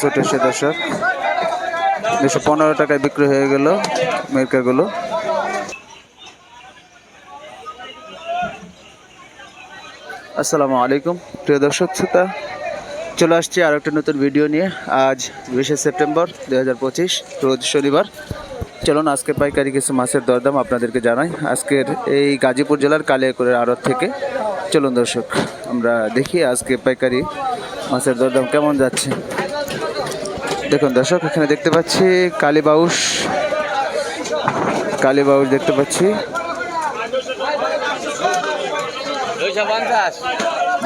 ছোট সে দর্শক। দুশো পনেরো টাকায় বিক্রি হয়ে গেল মির্কাগুলো। আসসালামু আলাইকুম, প্রিয় দর্শক শ্রোতা। চলে আসছি আর একটা নতুন ভিডিও নিয়ে। আজ বিশে সেপ্টেম্বর দু হাজার পঁচিশ, রোজ শনিবার। চলুন, আজকে পাইকারি কিছু মাছের দরদাম আপনাদেরকে জানাই। আজকের এই গাজীপুর জেলার কালিয়াকুরের আড়ত থেকে। চলুন দর্শক, আমরা দেখি আজকে পাইকারি মাছের দরদাম কেমন যাচ্ছে। দেখুন দর্শক, এখানে দেখতে পাচ্ছি কালীবাউস কালীবাউস দেখতে পাচ্ছি।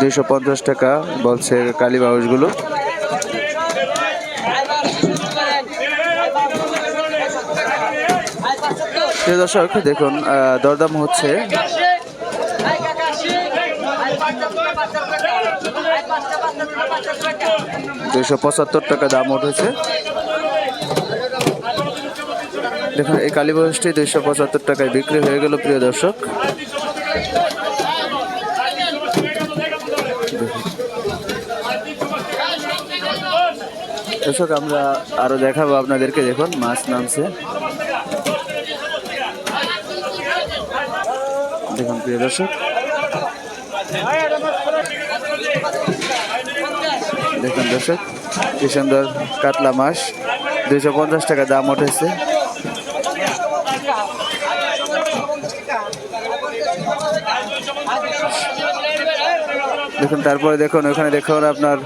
দুইশো পঞ্চাশ টাকা বলছে কালীবাউসগুলো প্রিয় দর্শক, দেখুন দরদাম হচ্ছে। দুইশো পঁচাত্তর টাকা দাম উঠেছে। দেখুন, এই কালীবাউসটি দুইশো পঁচাত্তর টাকায় বিক্রি হয়ে গেল, প্রিয় দর্শক। দর্শক, আমরা আরও দেখাবো আপনাদেরকে, দেখুন, মাছ নামছে। দেখুন, প্রিয় দর্শক। দেখুন দর্শক, কি সুন্দর কাতলা মাছ। দুইশো পঞ্চাশ টাকা দাম উঠেছে। দেখুন, তারপরে দেখুন, ওখানে দেখুন আপনার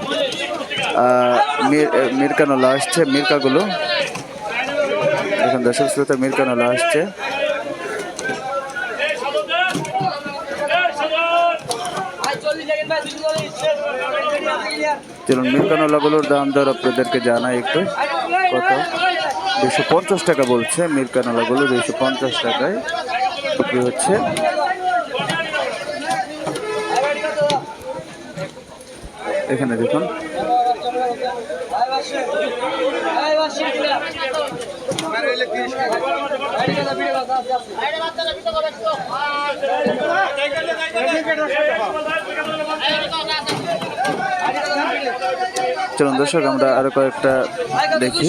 মিরকানোলা আসছে, মিরকাগুলো। দেখুন দর্শক, শ্রোতা মিরকানোলা আসছে। চলুন, মিরকানোলাগুলোর দাম দর আপনাদেরকে জানাই একটু। কত? দুশো পঞ্চাশ টাকা বলছে, মিরকানোলাগুলো দুশো পঞ্চাশ টাকায় হচ্ছে। এখানে দেখুন চলুন দর্শক, আমরা আরও কয়েকটা দেখি।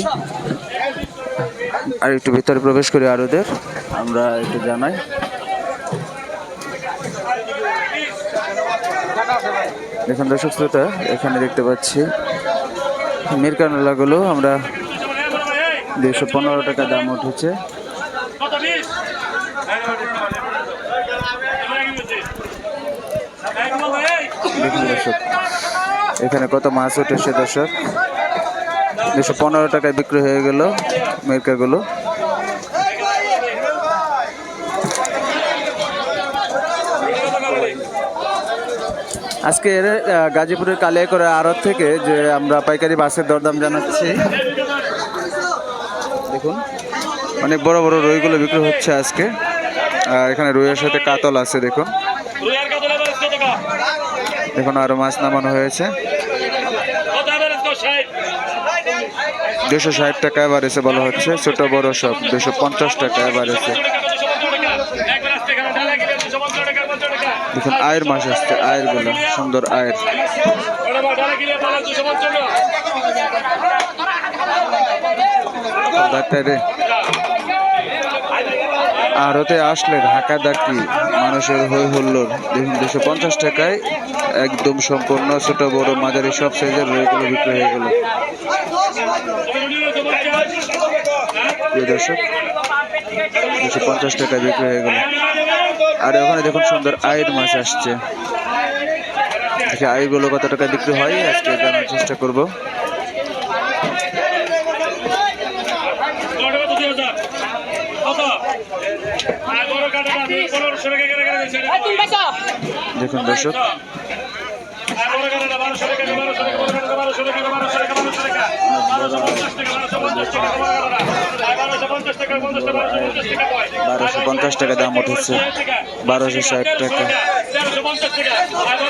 আর একটু ভিতরে প্রবেশ করি আরোদের। আমরা একটু জানাই। দেখুন দর্শক, শ্রোতা, এখানে দেখতে পাচ্ছি মিরকানোলাগুলো আমরা দুশো পনেরো টাকা দাম উঠেছে। এখানে কত মাছ উঠেছে দর্শক। দুশো পনেরো টাকায় বিক্রি হয়ে গেল মিরকাগুলো। আজকের গাজীপুরের কালিয়াকড়া আড়ত থেকে যে আমরা পাইকারি বাসের দরদাম জানাচ্ছি। দেখুন, অনেক বড় বড় রুইগুলো বিক্রি হচ্ছে আজকে। আর এখানে রুইয়ের সাথে কাতল আছে, দেখুন। দেখুন, আরও মাছ নামানো হয়েছে। দুশো ষাট টাকা এসে বলা হচ্ছে, ছোট বড় সব। দুশো পঞ্চাশ টাকা এবার এসে একবার আসতে গেলে ঢালা গেলে দুশো পঞ্চাশ টাকা পঞ্চাশ টাকা দেখুন, আয়ের মাছ আসছে, আয়েরগুলো সুন্দর আয়ের। ওটা বা ঢালা গেলে ঢালা দুশো পঞ্চান্ন ডাক্তার রে। আর আসলে ঢাকা ডাকি মানুষের হই হুল্লোর দেখুন, দুশো পঞ্চাশ টাকায় একদম সম্পূর্ণ ছোট বড় মাঝারি সব সাইজের রইগুলো বিক্রি হয়ে গেল। দর্শক, দুশো পঞ্চাশ টাকায় বিক্রি হয়ে গেল। আর ওখানে দেখুন সুন্দর আয়ের মাছ আসছে। দেখি আয়গুলো কত টাকা বিক্রি হয়, আজকে জানার চেষ্টা করব। দেখুন দর্শক বারোশো পঞ্চাশ টাকা দাম উঠেছে। বারোশো ষাট টাকা। কাটা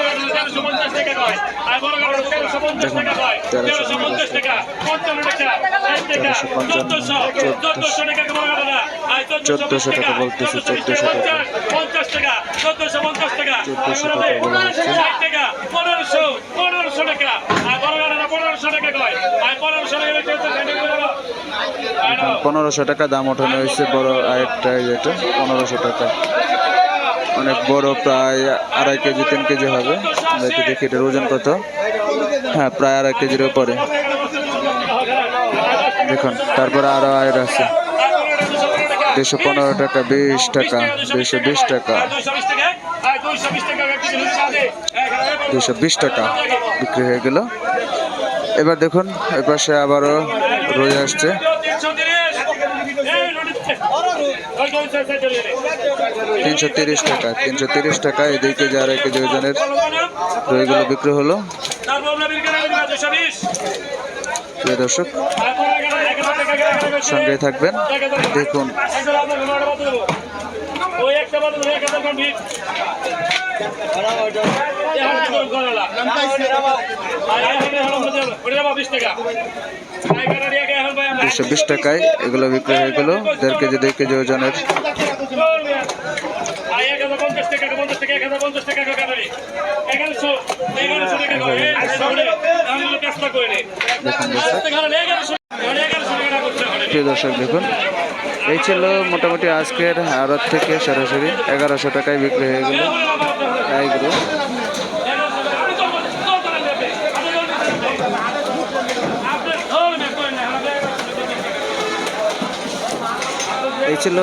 তেরোশো পঞ্চাশ টাকা। তেরোশো পঞ্চান্ন চোদ্দোশো চোদ্দোশো টাকা বলতেছে চোদ্দোশো টাকা পঞ্চাশ টাকা চোদ্দশো পঞ্চাশ টাকা। চোদ্দোশো টাকা বলা টাকা পনেরোশো পনেরোশো টাকা। আর পনেরোশো টাকা কয়? আর পনেরোশো টাকা পনেরোশো টাকা দাম ওঠানো হয়েছে বড় আরেকটা যেটা পনেরোশো টাকা। অনেক বড় প্রায় আড়াই কেজি তিন কেজি হবে। একটু দেখি এটার ওজন কত। হ্যাঁ প্রায় আড়াই কেজির উপরে। দেখুন, তারপরে আরও আয়ের আছে। দুশো পনেরো টাকা, বিশ টাকা দুশো বিশ টাকা। দুশো বিশ টাকা বিক্রি হয়ে গেল। এবার দেখুন, এ পাশে আবারও রয়ে আসছে। তিনশো তিরিশ টাকা, তিনশো তিরিশ টাকা এদিকে কেজি, আড়াই কেজি ওজনের রইগুলো বিক্রি হলো। দর্শক সঙ্গে থাকবেন। দেখুন। দুশো বিশ টাকায় এগুলো বিক্রি হয়ে গেল। দেড় কেজি, দুই কেজি ওজনের। পঞ্চাশ প্রিয় দর্শক, দেখুন। এই ছিল মোটামুটি আজকের আড়ত থেকে সরাসরি এগারোশো টাকায় বিক্রি হয়ে গেল এইগুলো এই ছিল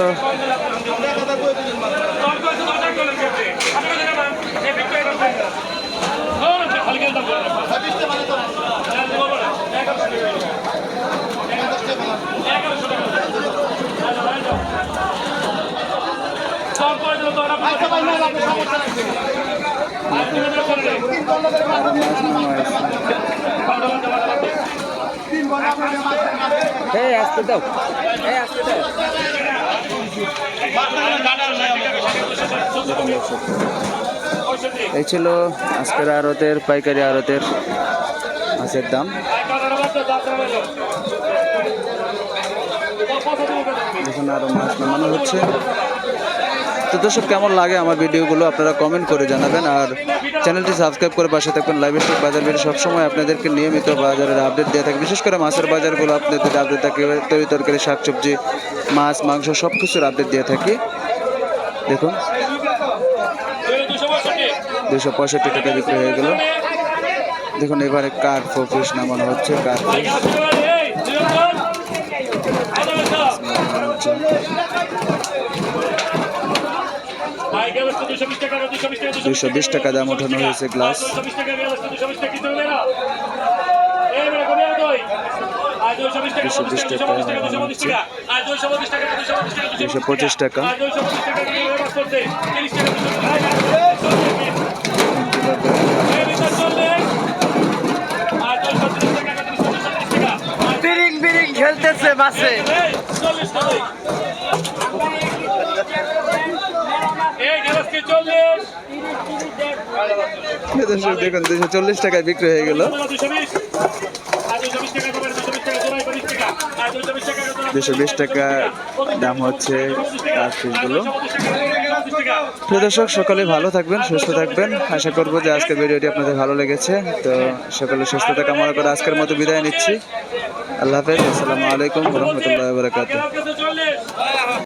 এই, আসতে এই, আসতে দাও। এই ছিল আজকের আড়তের পাইকারি আড়তের মাছের দাম। এখন আরও মাছ নামানো হচ্ছে। তো দর্শক কেমন লাগে আমার ভিডিওগুলো আপনারা কমেন্ট করে জানাবেন। আর চ্যানেলটি সাবস্ক্রাইব করে পাশে থাকবেন। লাইভ স্টক বাজার ভিডিও সবসময় আপনাদেরকে নিয়মিত বাজারের আপডেট দিয়ে থাকে। বিশেষ করে মাছের বাজারগুলো আপনাদের আপডেট থাকে। তরি তরকারি শাকসবজি মাছ মাংস সব কিছুর আপডেট দিয়ে থাকি। দেখুন। দুশো পঁয়ষট্টি টাকা বিক্রি হয়ে গেল। দেখুন এবারে কার ফোফিস নামানো হচ্ছে কার ফিশ দুশো বিশ টাকা দাম ওঠানো হয়েছে গ্লাস দুশো বিশ টাকা দুশো পঁচিশ টাকা বিরিং বিরিং খেলতেছে দর্শক দেখুন দুশো চল্লিশ টাকায় বিক্রি হয়ে গেল। দুশো বিশ টাকা দাম হচ্ছে ফিশগুলো প্রিয় দর্শক, সকলে ভালো থাকবেন, সুস্থ থাকবেন। আশা করব যে আজকের ভিডিওটি আপনাদের ভালো লেগেছে। তো সকলে সুস্থতা কামনা করে আজকের মতো বিদায় নিচ্ছি। আল্লাহ হাফেজ, আসসালামু আলাইকুম রহমতুল্লাহ